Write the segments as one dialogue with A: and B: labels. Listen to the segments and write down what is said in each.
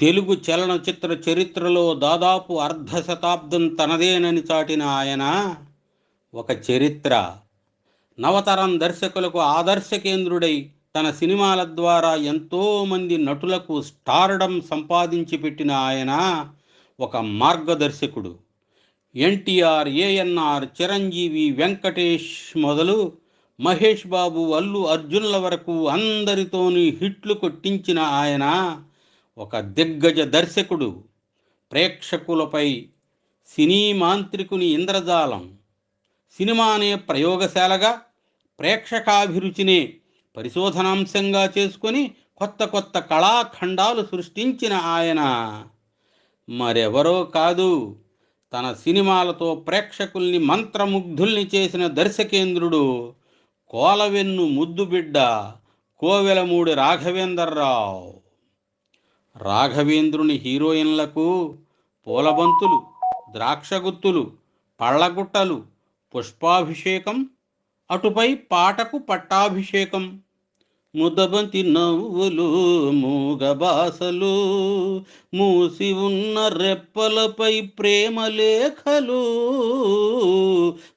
A: తెలుగు చలనచిత్ర చరిత్రలో దాదాపు అర్ధ శతాబ్దం తనదేనని చాటిన ఆయన ఒక చరిత్ర. నవతరం దర్శకులకు ఆదర్శ కేంద్రుడై తన సినిమాల ద్వారా ఎంతోమంది నటులకు స్టార్డం సంపాదించి పెట్టిన ఆయన ఒక మార్గదర్శకుడు. ఎన్టీఆర్ ఏఎన్ఆర్ చిరంజీవి వెంకటేష్ మొదలు మహేష్ బాబు అల్లు అర్జున్ల వరకు అందరితోని హిట్లు కొట్టించిన ఆయన ఒక దిగ్గజ దర్శకుడు ప్రేక్షకులపై సినీ మాంత్రికుని ఇంద్రజాలం సినిమా అనే ప్రయోగశాలగా ప్రేక్షకాభిరుచినే పరిశోధనాంశంగా చేసుకొని కొత్త కొత్త కళాఖండాలు సృష్టించిన ఆయన. మరెవరో కాదు తన సినిమాలతో ప్రేక్షకుల్ని మంత్రముగ్ధుల్ని చేసిన దర్శకేంద్రుడు కోలవెన్ను ముద్దుబిడ్డ కోవెలమూడి రాఘవేందర్రావు. రాఘవేంద్రుని హీరోయిన్లకు పూలబంతులు ద్రాక్షగుత్తులు పళ్ళగుట్టలు పుష్పాభిషేకం అటుపై పాటకు పట్టాభిషేకం ముదబంతి నవ్వులు మూగబాసలు మూసి ఉన్న రెప్పలపై ప్రేమ లేఖలు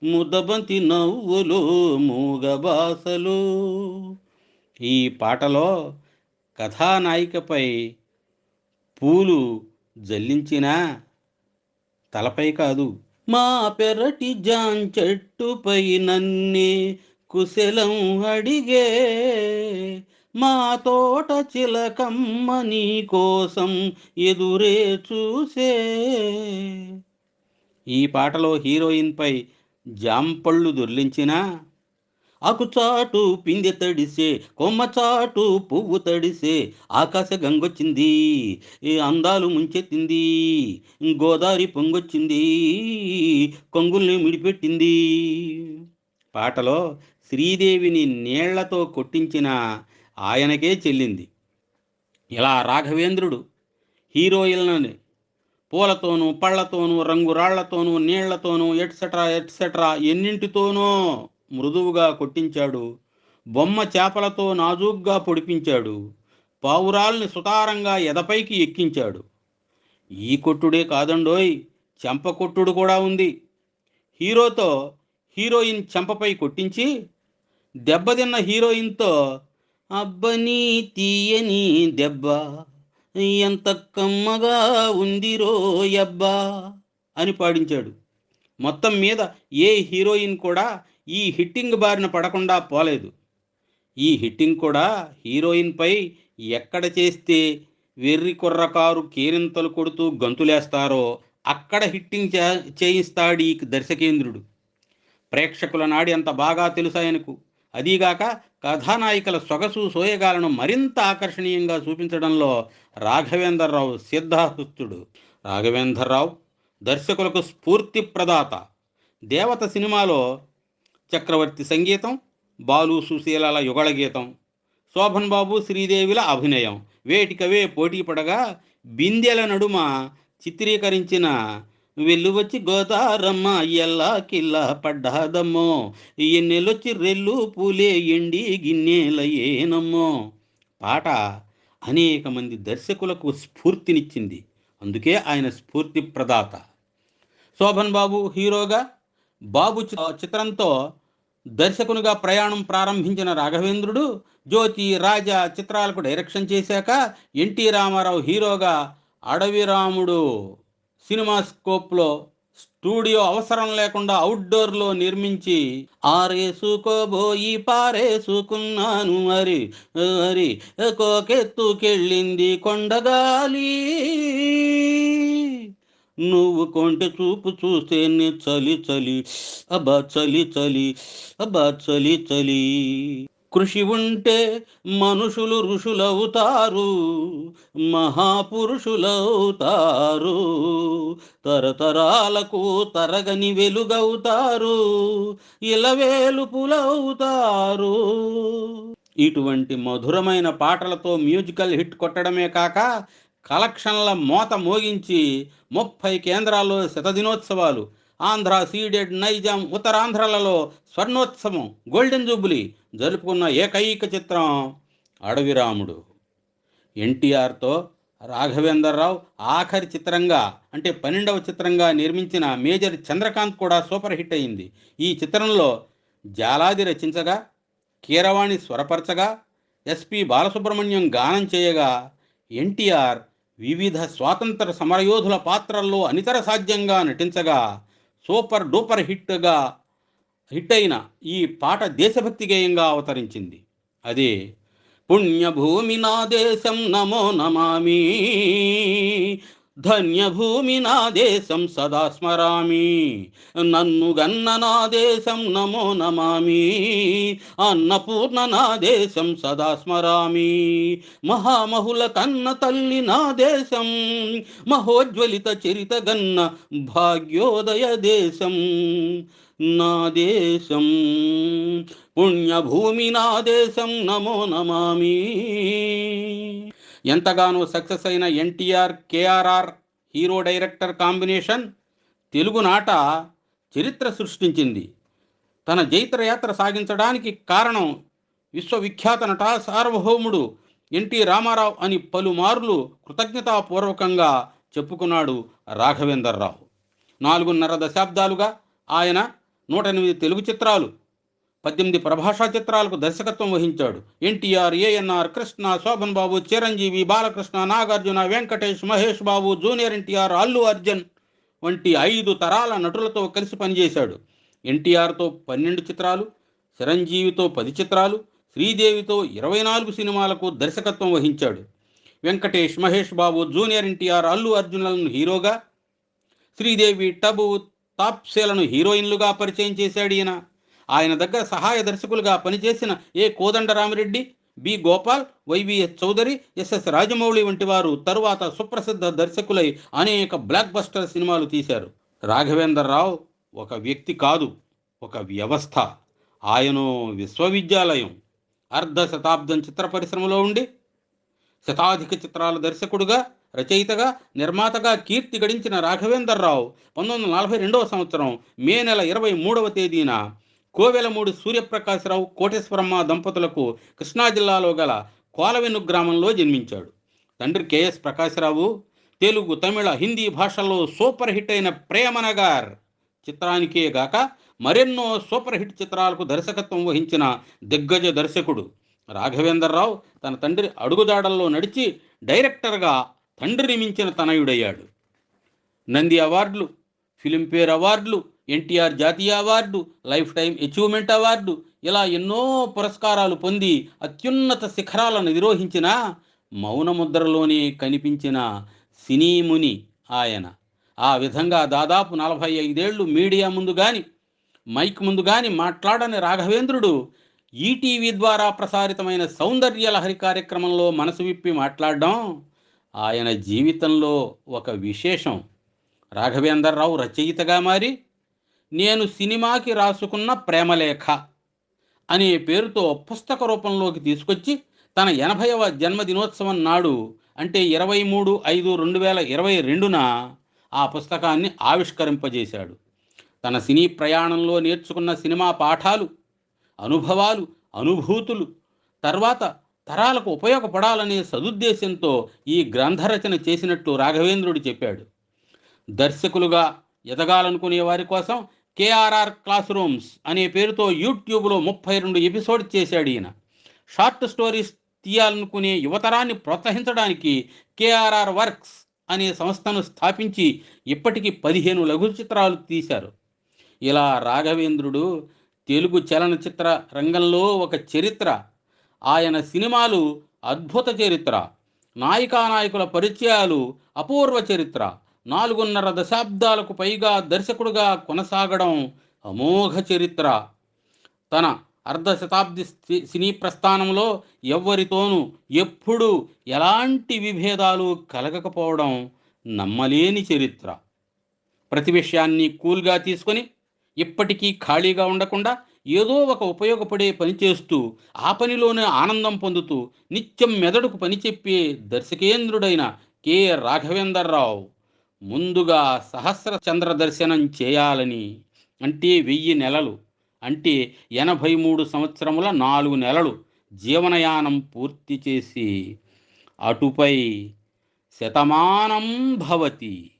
A: ముదబంతి నవ్వులు మూగబాసలు. ఈ పాటలో కథానాయికపై పూలు జల్లించినా తలపై కాదు. మా పెరటి జాన్ చెట్టుపై నన్నే కుశలం అడిగే మా తోట చిలకమ్మ నీ కోసం ఎదురే చూసే. ఈ పాటలో హీరోయిన్పై జాంపళ్ళు దొర్లించినా ఆకుచాటు పిందె తడిసే కొమ్మ చాటు పువ్వు తడిసే ఆకాశ గంగొచ్చింది ఈ అందాలు ముంచెత్తింది గోదావరి పొంగొచ్చింది కొంగుల్ని మిడిపెట్టింది. పాటలో శ్రీదేవిని నీళ్ళతో కొట్టించిన ఆయనకే చెల్లింది. ఇలా రాఘవేంద్రుడు హీరోయిన్లని పూలతోనూ పళ్ళతోనూ రంగురాళ్ళతోనూ నీళ్ళతోనూ ఎట్సెట్రా ఎట్సెట్రా ఎన్నింటితోనో మృదువుగా కొట్టించాడు. బొమ్మ చేపలతో నాజూగ్గా పొడిపించాడు. పావురాల్ని సుతారంగా ఎదపైకి ఎక్కించాడు. ఈ కొట్టుడే కాదండోయ్ చెంప కొట్టుడు కూడా ఉంది. హీరోతో హీరోయిన్ చెంపపై కొట్టించి దెబ్బతిన్న హీరోయిన్తో అబ్బని తీయని దెబ్బ ఎంత కమ్మగా ఉందిరో ఎబ్బా అని పాడించాడు. మొత్తం మీద ఏ హీరోయిన్ కూడా ఈ హిట్టింగ్ బారిన పడకుండా పోలేదు. ఈ హిట్టింగ్ కూడా హీరోయిన్పై ఎక్కడ చేస్తే వెర్రి కుర్రకారు కేరింతలు కొడుతూ గంతులేస్తారో అక్కడ హిట్టింగ్ చే చేయిస్తాడు ఈ దర్శకేంద్రుడు. ప్రేక్షకుల నాడి అంత బాగా తెలుసు ఆయనకు. అదీగాక కథానాయికల సొగసు సోయగాలను మరింత ఆకర్షణీయంగా చూపించడంలో రాఘవేంద్రరావు సిద్ధాస్తుడు రాఘవేంద్రరావు దర్శకులకు స్ఫూర్తి ప్రదాత. దేవత సినిమాలో చక్రవర్తి సంగీతం బాలు సుశీలల యుగళ గీతం శోభన్ బాబు శ్రీదేవిల అభినయం. వేటికవే పోటీ పడగా బిందెల నడుమ చిత్రీకరించిన వెల్లువచ్చి గోదారమ్మ ఎల్లా కిల్లా పడ్డాదమ్మో ఎన్నెలొచ్చి రెల్లు పూలే ఎండి గిన్నెలయేనమ్మో పాట అనేక మంది దర్శకులకు స్ఫూర్తినిచ్చింది. అందుకే ఆయన స్ఫూర్తి ప్రదాత శోభన్ బాబు హీరోగా బాబు చిత్రంతో దర్శకునిగా ప్రయాణం ప్రారంభించిన రాఘవేంద్రుడు జ్యోతి రాజా చిత్రాలకు డైరెక్షన్ చేశాక ఎన్టీ రామారావు హీరోగా అడవి రాముడు సినిమా స్కోప్లో స్టూడియో అవసరం లేకుండా అవుట్డోర్లో నిర్మించి ఆరేసుకోబోయి పారేసుకున్నాను మరి మరి కోకెత్తుకెళ్ళింది కొండగాలి. నువ్వు కొంటె చూపు చూస్తేనే చలి చలి. అబ్బా చలి చలి. అబ్బా చలి చలి. కృషి ఉంటే మనుషులు ఋషులవుతారు మహాపురుషులవుతారు. తరతరాలకు తరగని వెలుగవుతారు ఇలవేలుపులవుతారు. ఇటువంటి మధురమైన పాటలతో మ్యూజికల్ హిట్ కొట్టడమే కాక కలెక్షన్ల మోత మోగించి ముప్పై కేంద్రాల్లో శతదినోత్సవాలు. ఆంధ్ర సీడెడ్ నైజాం ఉత్తరాంధ్రలలో స్వర్ణోత్సవం గోల్డెన్ జూబులీ జరుపుకున్న ఏకైక చిత్రం అడవిరాముడు ఎన్టీఆర్తో రాఘవేంద్రరావు ఆఖరి చిత్రంగా అంటే పన్నెండవ చిత్రంగా నిర్మించిన మేజర్ చంద్రకాంత్ కూడా సూపర్ హిట్ అయింది. ఈ చిత్రంలో జాలాది రచించగా కీరవాణి స్వరపరచగా ఎస్పి బాలసుబ్రహ్మణ్యం గానం చేయగా ఎన్టీఆర్ వివిధ స్వాతంత్ర సమరయోధుల పాత్రల్లో అనితర సాధ్యంగా నటించగా సూపర్ డూపర్ హిట్గా హిట్ అయిన ఈ పాట దేశభక్తి గేయంగా అవతరించింది. అదే పుణ్యభూమి నా దేశం నమో నమామి. ధన్యభూమి నా దేశం సదా స్మరామి. నన్ను గన్న నా దేశం నమో నమామి. అన్నపూర్ణ నా దేశం సదా స్మరామి. మహామహుల కన్న తల్లి నా దేశం. మహోజ్వలిత చరిత గన్న భాగ్యోదయ దేశం. నా దేశం. పుణ్యభూమి నా దేశం నమో నమామి. ఎంతగానో సక్సెస్ అయిన NTR KRR hero director combination తెలుగునాట చరిత్ర సృష్టించింది. తన జైత్రయాత్ర సాగించడానికి కారణం విశ్వవిఖ్యాత నట సార్వభౌముడు ఎన్టీ రామారావు అని పలుమార్లు కృతజ్ఞతాపూర్వకంగా చెప్పుకున్నాడు రాఘవేందర్రావు నాలుగున్నర దశాబ్దాలుగా ఆయన నూట ఎనిమిది తెలుగు చిత్రాలు పద్దెనిమిది ప్రభాషా చిత్రాలకు దర్శకత్వం వహించాడు. ఎన్టీఆర్ ఏఎన్ఆర్ కృష్ణ శోభన్ బాబు చిరంజీవి బాలకృష్ణ నాగార్జున వెంకటేష్ మహేష్ బాబు జూనియర్ ఎన్టీఆర్ అల్లు అర్జున్ వంటి ఐదు తరాల నటులతో కలిసి పనిచేశాడు. ఎన్టీఆర్తో పన్నెండు చిత్రాలు చిరంజీవితో పది చిత్రాలు శ్రీదేవితో ఇరవై నాలుగు సినిమాలకు దర్శకత్వం వహించాడు. వెంకటేష్ మహేష్ బాబు జూనియర్ ఎన్టీఆర్ అల్లు అర్జున్లను హీరోగా శ్రీదేవి టబు తాప్సేలను హీరోయిన్లుగా పరిచయం చేశాడు ఈయన. ఆయన దగ్గర సహాయ దర్శకులుగా పనిచేసిన A Kodandarami Reddy B Gopal Y V S Chowdary S S Rajamouli వంటి వారు తరువాత సుప్రసిద్ధ దర్శకులై అనేక బ్లాక్ బస్టర్ సినిమాలు తీశారు. రాఘవేంద్రరావు ఒక వ్యక్తి కాదు ఒక వ్యవస్థ. ఆయన విశ్వవిద్యాలయం. అర్ధ శతాబ్దం చిత్ర పరిశ్రమలో ఉండి శతాధిక చిత్రాల దర్శకుడుగా రచయితగా నిర్మాతగా కీర్తి గడించిన రాఘవేంద్రరావు పంతొమ్మిది వందల నలభై రెండవ సంవత్సరం మే నెల ఇరవై మూడవ తేదీన కోవెలమూడు సూర్యప్రకాశరావు కోటేశ్వరమ్మ దంపతులకు కృష్ణా జిల్లాలో గల కోలవెన్ను గ్రామంలో జన్మించాడు. తండ్రి కెఎస్ ప్రకాశరావు తెలుగు తమిళ హిందీ భాషల్లో సూపర్ హిట్ అయిన ప్రేమనగార్ చిత్రానికే గాక మరెన్నో సూపర్ హిట్ చిత్రాలకు దర్శకత్వం వహించిన దిగ్గజ దర్శకుడు. రాఘవేంద్రరావు తన తండ్రి అడుగుదాడల్లో నడిచి డైరెక్టర్గా తండ్రిని మించిన తనయుడయ్యాడు. నంది అవార్డులు ఫిలింఫేర్ అవార్డులు ఎన్టీఆర్ జాతీయ award life time achievement award ఇలా ఎన్నో పురస్కారాలు పొంది అత్యున్నత శిఖరాలను నిరోహించిన మౌనముద్రలోనే కనిపించిన సినీముని ఆయన. ఆ విధంగా దాదాపు నలభై ఐదేళ్ళు మీడియా ముందు గాని మైక్ ముందు గాని మాట్లాడని రాఘవేంద్రుడు ఈటీవీ ద్వారా ప్రసారితమైన సౌందర్య లహరి కార్యక్రమంలో మనసు విప్పి మాట్లాడడం ఆయన జీవితంలో ఒక విశేషం. రాఘవేంద్రరావు రచయితగా మారి నేను సినిమాకి రాసుకున్న ప్రేమలేఖ అనే పేరుతో పుస్తక రూపంలోకి తీసుకొచ్చి తన ఎనభైవ జన్మదినోత్సవం నాడు అంటే ఇరవై మూడు ఐదు రెండు వేల ఇరవై రెండున ఆ పుస్తకాన్ని ఆవిష్కరింపజేశాడు. తన సినీ ప్రయాణంలో నేర్చుకున్న సినిమా పాఠాలు అనుభవాలు అనుభూతులు తర్వాత తరాలకు ఉపయోగపడాలనే సదుద్దేశంతో ఈ గ్రంథరచన చేసినట్లు రాఘవేంద్రుడు చెప్పాడు. దర్శకులుగా ఎదగాలనుకునే వారి కోసం కేఆర్ఆర్ క్లాస్ రూమ్స్ అనే పేరుతో యూట్యూబ్లో ముప్పై రెండు ఎపిసోడ్ చేశాడు ఈయన. షార్ట్ స్టోరీస్ తీయాలనుకునే యువతరాన్ని ప్రోత్సహించడానికి కేఆర్ఆర్ వర్క్స్ అనే సంస్థను స్థాపించి ఇప్పటికీ పదిహేను లఘు చిత్రాలు తీశారు. ఇలా రాఘవేంద్రుడు తెలుగు చలనచిత్ర రంగంలో ఒక చరిత్ర ఆయన సినిమాలు అద్భుత చరిత్ర నాయికానాయకుల పరిచయాలు అపూర్వ చరిత్ర నాలుగున్నర దశాబ్దాలకు పైగా దర్శకుడుగా కొనసాగడం అమోఘ చరిత్ర. తన అర్ధ శతాబ్ది సి- సినీ ప్రస్థానంలో ఎవ్వరితోనూ ఎప్పుడూ ఎలాంటి విభేదాలు కలగకపోవడం నమ్మలేని చరిత్ర. ప్రతి విషయాన్ని కూల్గా తీసుకొని ఇప్పటికీ ఖాళీగా ఉండకుండా ఏదో ఒక ఉపయోగపడే పని చేస్తూ ఆ పనిలోనే ఆనందం పొందుతూ నిత్యం మెదడుకు పని చెప్పే దర్శకేంద్రుడైన కె. రాఘవేందర్రావు. ముందుగా సహస్ర చంద్ర దర్శనం చేయాలని అంటే వెయ్యి నెలలు అంటే ఎనభై మూడు సంవత్సరముల నాలుగు నెలలు జీవనయానం పూర్తి చేసి అటుపై శతమానం భవతి.